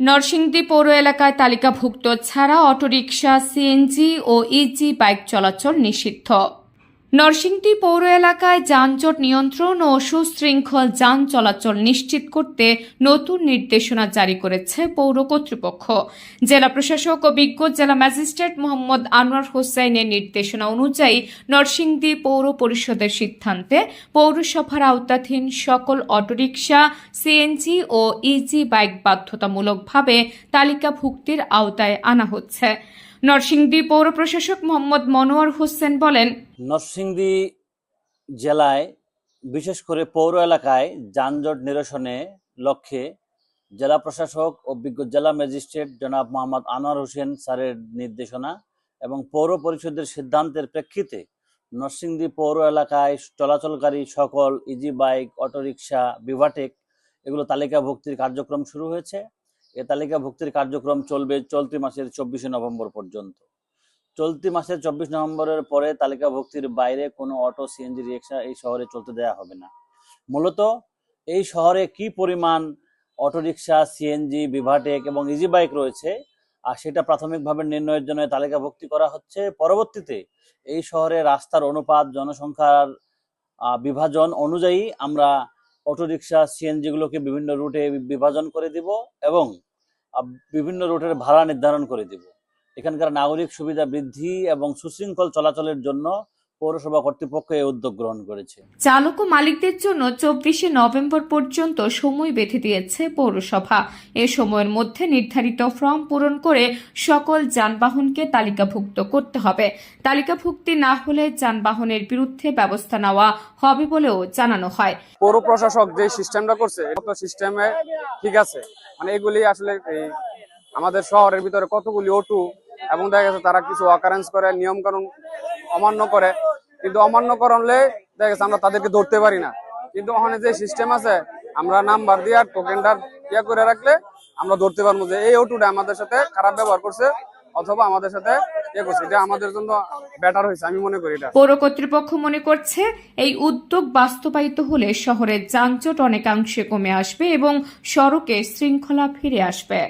নরসিংদী পৌর এলাকায় তালিকাভুক্ত ছাড়া অটোরিকশা সিএনজি ও ইজি বাইক চলাচল নিষিদ্ধ। নরসিংদী পৌর এলাকায় যানজট নিয়ন্ত্রণ ও সুশৃঙ্খল যান চলাচল নিশ্চিত করতে নতুন নির্দেশনা জারি করেছে পৌর কর্তৃপক্ষ। জেলা প্রশাসক ও বিজ্ঞ জেলা ম্যাজিস্ট্রেট মোহাম্মদ আনোয়ার হোসেনের নির্দেশনা অনুযায়ী নরসিংদী পৌর পরিষদের সিদ্ধান্তে পৌরসভার আওতাধীন সকল অটোরিকশা, সিএনজি ও ইজি বাইক বাধ্যতামূলকভাবে তালিকাভুক্তির আওতায় আনা হচ্ছে। নরসিংদী পৌর প্রশাসক মোহাম্মদ মনোয়ার হোসেন বলেন নরসিংদী জেলায়, বিশেষ করে পৌর এলাকায় যানজট নিরসনে লক্ষ্যে জেলা প্রশাসক ও বিজ্ঞ জেলা ম্যাজিস্ট্রেট জনাব মোহাম্মদ আনোয়ার হোসেন স্যারের নির্দেশনা এবং পৌর পরিষদের সিদ্ধান্তের প্রেক্ষিতে নরসিংদী পৌর এলাকায় চলাচলকারী সকল ইজি বাইক অটোরিকশা বিভাটেক এগুলো তালিকাভুক্তির কার্যক্রম শুরু হয়েছে। এ তালিকাভুক্তির কার্যক্রম চলবে চলতি মাসের চব্বিশে নভেম্বর পর্যন্ত। চলতি মাসের চব্বিশ নভেম্বরের পরে তালিকাভুক্তির বাইরে কোনো অটো সিএনজি রিক্সা এই শহরে চলতে দেওয়া হবে না। মূলত এই শহরে কি পরিমাণ অটোরিকশা সিএনজি বিভাটেক এবং ইজি বাইক রয়েছে, আর সেটা প্রাথমিকভাবে নির্ণয়ের জন্য তালিকাভুক্তি করা হচ্ছে। পরবর্তীতে এই শহরে রাস্তার অনুপাত, জনসংখ্যার বিভাজন অনুযায়ী আমরা অটোরিকশা সিএনজি গুলোকে বিভিন্ন রুটে বিভাজন করে দিব এবং বিভিন্ন রুটের ভাড়া নির্ধারণ করে দিব। এখানকার নাগরিক সুবিধা বৃদ্ধি এবং সুশৃঙ্খল চলাচলের জন্য পৌরসভা কর্তৃপক্ষ এই উদ্যোগ গ্রহণ করেছে। চালক ও মালিকদের জন্য চব্বিশে নভেম্বর পর্যন্ত সময় বেঁধে দিয়েছে পৌরসভা। এ সময়ের মধ্যে নির্ধারিত ফর্ম পূরণ করে সকল যানবাহনকে তালিকাভুক্ত করতে হবে। তালিকাভুক্তি না হলে যানবাহনের বিরুদ্ধে ব্যবস্থা নেওয়া হবে বলেও জানানো হয়। পৌর প্রশাসক যে সিস্টেমটা করছে সিস্টেমে ঠিক আছে। মানে এগুলি আসলে আমাদের শহরের ভিতরে কতগুলি অটু এবং দেখা গেছে তারা কিছু অকারেন্স করে নিয়ম কানুন অমান্য করে। কিন্তু অমান্য করলে দেখা গেছে আমরা তাদেরকে ধরতে পারি না। কিন্তু ওখানে যে সিস্টেম আছে, আমরা নাম্বার দিয়ে আর টোকেনটা ইয়ে করে রাখলে আমরা ধরতে পারব যে এই অটুটা আমাদের সাথে খারাপ ব্যবহার করছে, অথবা আমাদের সাথে ইয়ে করছে। আমাদের জন্য বেটার হয়েছে, আমি মনে করি এটা। পৌর কর্তৃপক্ষ মনে করছে, এই উদ্যোগ বাস্তবায়িত হলে শহরের যানজট অনেকাংশে কমে আসবে এবং সড়কে শৃঙ্খলা ফিরে আসবে।